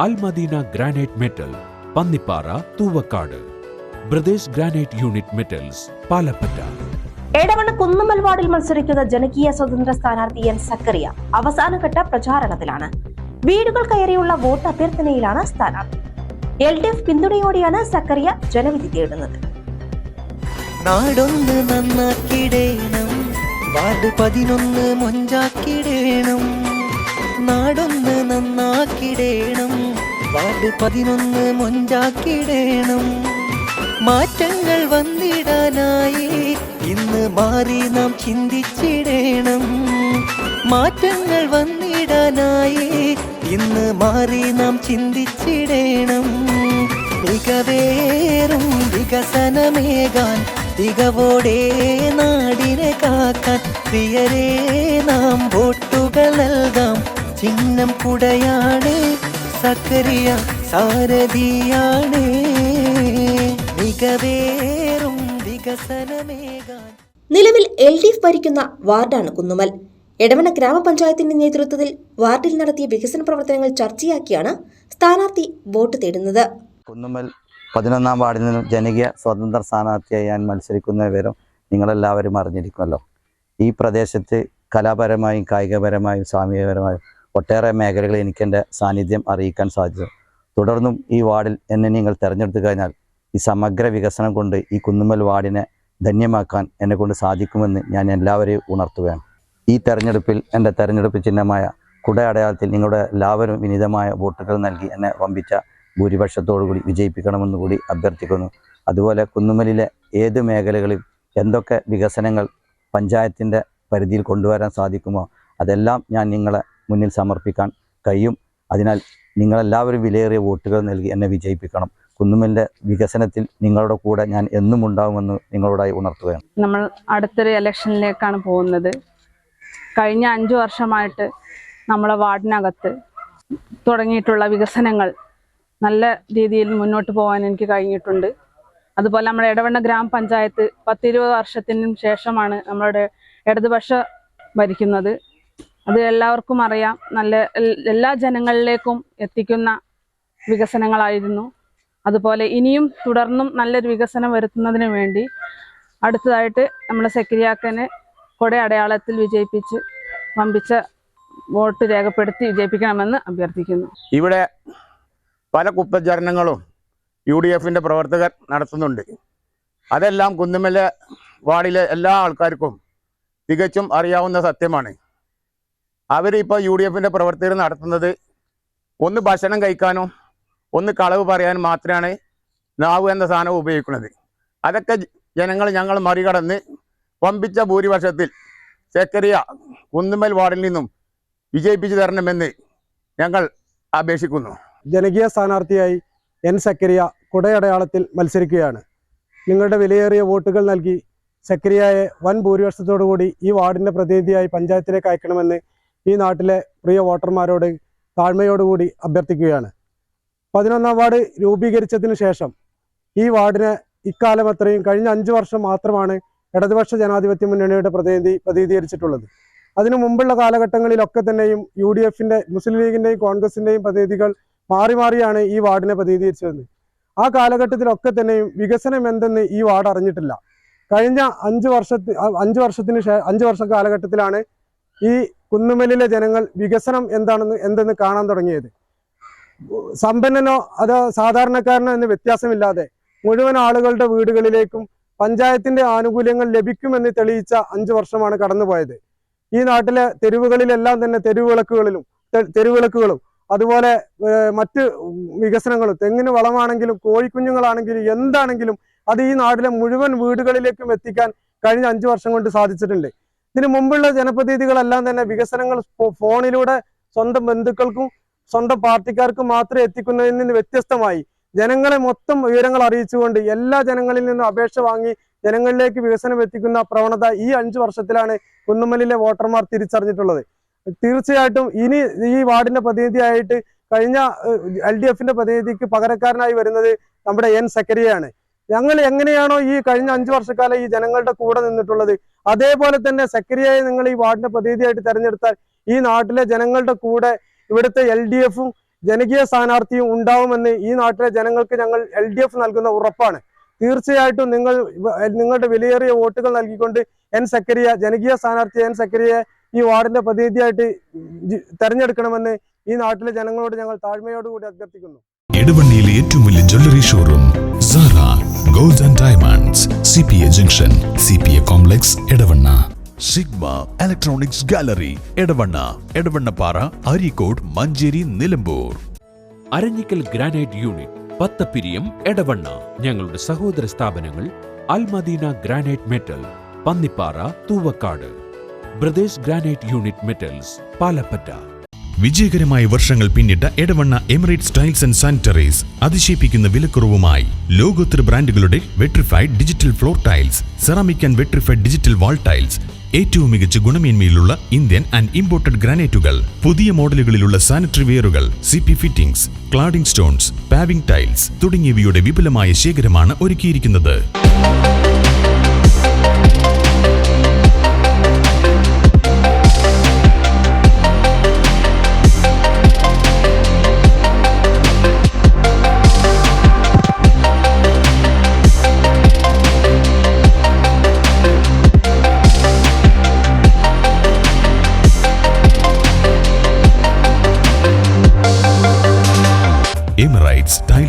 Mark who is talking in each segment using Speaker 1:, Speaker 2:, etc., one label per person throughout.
Speaker 1: Almadina granite metal Pannippara Thuvakkad. Brothers granite unit metals Palappatta.
Speaker 2: Edavanna Kunnummal വാർഡിൽ മത്സരിക്കുന്ന ജനകീയ സ്വതന്ത്ര സ്ഥാനാർത്ഥി എൻ സക്കറിയ അവസാനഘട്ട പ്രചാരണത്തിലാണ്. വീടുകൾ കയറിയുള്ള വോട്ട് അഭ്യർത്ഥനയിലാണ് സ്ഥാനാർത്ഥി. എൽ ഡി എഫ് പിന്തുണയോടെയാണ് സക്കറിയ ജനവിധി തേടുന്നത്.
Speaker 3: നാടൊന്ന് നന്നാക്കിടേണം വാർഡ് പതിനൊന്ന് മൊഞ്ചാക്കിടേണം. നാടൊന്ന് നന്നാക്കിടേണം വാർഡ് പതിനൊന്ന് മുൻചാക്കിടേണം മാറ്റങ്ങൾ വന്നിടാനായി ഇന്ന് മാറി നാം ചിന്തിച്ചിടേണം. മാറ്റങ്ങൾ വന്നിടാനായി ഇന്ന് മാറി നാം ചിന്തിച്ചിടേണം. മികവേറും വികസനമേകാൻ തികവോടെ നാടിനെ കാക്കാൻ പ്രിയരേ നാം വോട്ടുകൾ നൽകാം. ചിഹ്നം കുടയാണ് സക്കറിയ സാരഥിയാണ്. മികവേറും വികസനമേകാൻ.
Speaker 2: നിലവിൽ എൽ ഡി എഫ് ഭരിക്കുന്ന വാർഡാണ് കുന്നുമൽ. എടവണ ഗ്രാമപഞ്ചായത്തിന്റെ നേതൃത്വത്തിൽ വാർഡിൽ നടത്തിയ വികസന പ്രവർത്തനങ്ങൾ ചർച്ചയാക്കിയാണ് സ്ഥാനാർത്ഥി വോട്ട് തേടുന്നത്.
Speaker 4: കുന്നുമൽ പതിനൊന്നാം വാർഡിൽ നിന്നും ജനകീയ സ്വതന്ത്ര സ്ഥാനാർത്ഥിയായി ഞാൻ മത്സരിക്കുന്ന വിവരം നിങ്ങളെല്ലാവരും അറിഞ്ഞിരിക്കുമല്ലോ. ഈ പ്രദേശത്ത് കലാപരമായും കായികപരമായും സാമൂഹികപരമായും ഒട്ടേറെ മേഖലകളിൽ എനിക്കെന്റെ സാന്നിധ്യം അറിയിക്കാൻ സാധിച്ചു തുടർന്നും ഈ വാർഡിൽ എന്നെ നിങ്ങൾ തിരഞ്ഞെടുത്തു കഴിഞ്ഞാൽ ഈ സമഗ്ര വികസനം കൊണ്ട് ഈ കുന്നുമ്മൽ വാർഡിനെ ധന്യമാക്കാൻ എന്നെ കൊണ്ട് സാധിക്കുമെന്ന് ഞാൻ എല്ലാവരെയും ഉണർത്തുകയാണ്. ഈ തെരഞ്ഞെടുപ്പിൽ എന്റെ തെരഞ്ഞെടുപ്പ് ചിഹ്നമായ കുട അടയാളത്തിൽ നിങ്ങളുടെ എല്ലാവരും വിനീതമായ വോട്ടുകൾ നൽകി എന്നെ വമ്പിച്ച ഭൂരിപക്ഷത്തോടു കൂടി വിജയിപ്പിക്കണമെന്ന് കൂടി അഭ്യർത്ഥിക്കുന്നു. അതുപോലെ കുന്നുമലിലെ ഏത് മേഖലകളിൽ എന്തൊക്കെ വികസനങ്ങൾ പഞ്ചായത്തിന്റെ പരിധിയിൽ കൊണ്ടുവരാൻ സാധിക്കുമോ അതെല്ലാം ഞാൻ നിങ്ങളെ മുന്നിൽ സമർപ്പിക്കാൻ കഴിയും. അതിനാൽ നിങ്ങളെല്ലാവരും വിലയേറിയ വോട്ടുകൾ നൽകി എന്നെ വിജയിപ്പിക്കണം. കുന്നുമലിന്റെ വികസനത്തിൽ നിങ്ങളുടെ കൂടെ ഞാൻ എന്നും ഉണ്ടാവുമെന്ന് നിങ്ങളോടായി ഉണർത്തുകയാണ്.
Speaker 5: നമ്മൾ അടുത്തൊരു ഇലക്ഷനിലേക്കാണ് പോകുന്നത്. കഴിഞ്ഞ അഞ്ചു വർഷമായിട്ട് നമ്മളെ വാർഡിനകത്ത് തുടങ്ങിയിട്ടുള്ള വികസനങ്ങൾ നല്ല രീതിയിൽ മുന്നോട്ട് പോകാൻ എനിക്ക് കഴിഞ്ഞിട്ടുണ്ട്. അതുപോലെ നമ്മുടെ ഇടവണ്ണ ഗ്രാമപഞ്ചായത്ത് പത്തിരുപത് വർഷത്തിനും ശേഷമാണ് നമ്മളുടെ ഇടതുപക്ഷ ഭരിക്കുന്നത്. അത് എല്ലാവർക്കും അറിയാം. നല്ല എല്ലാ ജനങ്ങളിലേക്കും എത്തിക്കുന്ന വികസനങ്ങളായിരുന്നു. അതുപോലെ ഇനിയും തുടർന്നും നല്ലൊരു വികസനം വരുത്തുന്നതിന് വേണ്ടി അടുത്തതായിട്ട് നമ്മുടെ സെക്രിയാക്കനെ കൊട അടയാളത്തിൽ വിജയിപ്പിച്ച് പമ്പിച്ച വോട്ട് രേഖപ്പെടുത്തി വിജയിപ്പിക്കണമെന്ന് അഭ്യർത്ഥിക്കുന്നു.
Speaker 6: ഇവിടെ പല കുപ്രചാരണങ്ങളും യു ഡി എഫിന്റെ പ്രവർത്തകർ നടത്തുന്നുണ്ട്. അതെല്ലാം കുന്നുമല വാർഡിലെ എല്ലാ ആൾക്കാർക്കും തികച്ചും അറിയാവുന്ന സത്യമാണ്. അവരിപ്പോൾ യു ഡി എഫിന്റെ പ്രവർത്തകർ നടത്തുന്നത് ഒന്ന് ഭക്ഷണം കഴിക്കാനും ഒന്ന് കളവ് പറയാനും മാത്രമാണ് നാവ് എന്ന സാധനം ഉപയോഗിക്കുന്നത്. അതൊക്കെ ജനങ്ങൾ ഞങ്ങൾ മറികടന്ന് പമ്പിച്ച ഭൂരിപക്ഷത്തിൽ ചെക്കരിയ കുന്നുമൽ വാർഡിൽ നിന്നും വിജയിപ്പിച്ചു തരണമെന്ന് ഞങ്ങൾ അപേക്ഷിക്കുന്നു.
Speaker 7: ജനകീയ സ്ഥാനാർത്ഥിയായി എൻ സക്കരിയ കുടയടയാളത്തിൽ മത്സരിക്കുകയാണ്. നിങ്ങളുടെ വിലയേറിയ വോട്ടുകൾ നൽകി സക്കരിയയെ വൻ ഭൂരിപക്ഷത്തോടുകൂടി ഈ വാർഡിന്റെ പ്രതിനിധിയായി പഞ്ചായത്തിലേക്ക് അയക്കണമെന്ന് ഈ നാട്ടിലെ പ്രിയ വോട്ടർമാരോട് താഴ്മയോടുകൂടി അഭ്യർത്ഥിക്കുകയാണ്. പതിനൊന്നാം വാർഡ് രൂപീകരിച്ചതിന് ശേഷം ഈ വാർഡിനെ ഇക്കാലം അത്രയും കഴിഞ്ഞ അഞ്ചു വർഷം മാത്രമാണ് ഇടതുപക്ഷ ജനാധിപത്യ മുന്നണിയുടെ പ്രതിനിധി പ്രതിനിധീകരിച്ചിട്ടുള്ളത്. അതിനു മുമ്പുള്ള കാലഘട്ടങ്ങളിലൊക്കെ തന്നെയും യു ഡി എഫിന്റെ മുസ്ലിം ലീഗിന്റെയും കോൺഗ്രസിന്റെയും പ്രതിനിധികൾ മാറി മാറിയാണ് ഈ വാർഡിനെ പ്രതിനിധീകരിച്ചിരുന്നത്. ആ കാലഘട്ടത്തിലൊക്കെ തന്നെയും വികസനം എന്തെന്ന് ഈ വാർഡ് അറിഞ്ഞിട്ടില്ല. കഴിഞ്ഞ അഞ്ച് വർഷത്തി അഞ്ച് വർഷത്തിന് അഞ്ച് വർഷ കാലഘട്ടത്തിലാണ് ഈ കുന്നുമലിലെ ജനങ്ങൾ വികസനം എന്താണെന്ന് എന്തെന്ന് കാണാൻ തുടങ്ങിയത്? സമ്പന്നനോ അതോ സാധാരണക്കാരനോ എന്ന് വ്യത്യാസമില്ലാതെ മുഴുവൻ ആളുകളുടെ വീടുകളിലേക്കും പഞ്ചായത്തിന്റെ ആനുകൂല്യങ്ങൾ ലഭിക്കുമെന്ന് തെളിയിച്ച അഞ്ചു വർഷമാണ് കടന്നുപോയത്. ഈ നാട്ടിലെ തെരുവുകളിലെല്ലാം തന്നെ തെരുവിളക്കുകളിലും തെരുവിളക്കുകളും അതുപോലെ മറ്റ് വികസനങ്ങളും തെങ്ങിന് വളമാണെങ്കിലും കോഴിക്കുഞ്ഞുങ്ങളാണെങ്കിലും എന്താണെങ്കിലും അത് ഈ നാട്ടിലെ മുഴുവൻ വീടുകളിലേക്കും എത്തിക്കാൻ കഴിഞ്ഞ അഞ്ചു വർഷം കൊണ്ട് സാധിച്ചിട്ടുണ്ട്. ഇതിനു മുമ്പുള്ള ജനപ്രതിനിധികളെല്ലാം തന്നെ വികസനങ്ങൾ ഫോണിലൂടെ സ്വന്തം ബന്ധുക്കൾക്കും സ്വന്തം പാർട്ടിക്കാർക്കും മാത്രം എത്തിക്കുന്നതിൽ നിന്ന് വ്യത്യസ്തമായി. ജനങ്ങളെ മൊത്തം വിവരങ്ങൾ അറിയിച്ചുകൊണ്ട് എല്ലാ ജനങ്ങളിൽ നിന്നും അപേക്ഷ വാങ്ങി ജനങ്ങളിലേക്ക് വികസനം എത്തിക്കുന്ന പ്രവണത ഈ അഞ്ചു വർഷത്തിലാണ് കുന്നുമ്മലിലെ വോട്ടർമാർ തിരിച്ചറിഞ്ഞിട്ടുള്ളത്. തീർച്ചയായിട്ടും ഇനി ഈ വാർഡിന്റെ പ്രതിനിധിയായിട്ട് കഴിഞ്ഞ എൽ ഡി എഫിന്റെ പ്രതിനിധിക്ക് പകരക്കാരനായി വരുന്നത് നമ്മുടെ എൻ സക്കരിയാണ് ഞങ്ങൾ എങ്ങനെയാണോ ഈ കഴിഞ്ഞ അഞ്ചു വർഷക്കാലം ഈ ജനങ്ങളുടെ കൂടെ നിന്നിട്ടുള്ളത്? അതേപോലെ തന്നെ സക്കരിയയെ നിങ്ങൾ ഈ വാർഡിന്റെ പ്രതിനിധിയായിട്ട് തെരഞ്ഞെടുത്താൽ ഈ നാട്ടിലെ ജനങ്ങളുടെ കൂടെ ഇവിടുത്തെ എൽ ഡി എഫും ജനകീയ സ്ഥാനാർത്ഥിയും ഉണ്ടാവുമെന്ന് ഈ നാട്ടിലെ ജനങ്ങൾക്ക് ഞങ്ങൾ എൽ ഡി എഫ് നൽകുന്ന ഉറപ്പാണ്. തീർച്ചയായിട്ടും നിങ്ങൾ നിങ്ങളുടെ വിലയേറിയ വോട്ടുകൾ നൽകിക്കൊണ്ട് എൻ സക്കരിയ ജനകീയ സ്ഥാനാർത്ഥി എൻ സക്കരിയെ ഈ വാർഡിന്റെ പ്രതിനിധിയായിട്ട് തെരഞ്ഞെടുക്കണമെന്ന് ഈ നാട്ടിലെ ജനങ്ങളോട് ഞങ്ങൾ താഴ്മയോടുകൂടി അഭ്യർത്ഥിക്കുന്നു.
Speaker 8: ഇടവണ്ണിയിലെ ഏറ്റവും വലിയ jewellery showroom gold and diamonds C P A junction C P A complex Edavanna Sigma electronics gallery Edavanna Edavannappara Areekode Manjeri Nilambur
Speaker 1: Aranjikkal granite unit Pathappiriyam Edavanna. ഞങ്ങളുടെ സഹോദര സ്ഥാപനങ്ങൾ Almadina granite metal Pannippara Thuvakkad. Brothers granite unit metals Palappatta.
Speaker 8: വിജയകരമായ വർഷങ്ങൾ പിന്നിട്ട Edavanna Emirates tiles and sanitaries അതിശയിപ്പിക്കുന്ന വിലക്കുറവുമായി ലോകോത്തര ബ്രാൻഡുകളുടെ vitrified digital floor tiles ceramic and vitrified digital wall tiles ഏറ്റവും മികച്ച ഗുണമേന്മയിലുള്ള ഇന്ത്യൻ ആൻഡ് ഇമ്പോർട്ടഡ് ഗ്രാനൈറ്റുകൾ പുതിയ മോഡലുകളിലുള്ള sanitary വെയറുകൾ C P fittings cladding stones paving tiles തുടങ്ങിയവയുടെ വിപുലമായ ശേഖരമാണ് ഒരുക്കിയിരിക്കുന്നത്.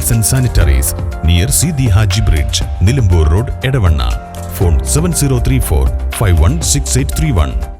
Speaker 8: Emirates Tiles and Sanitaries near Sidi Haji Bridge, Nilambur Road, Edavanna. Phone 7034 516831.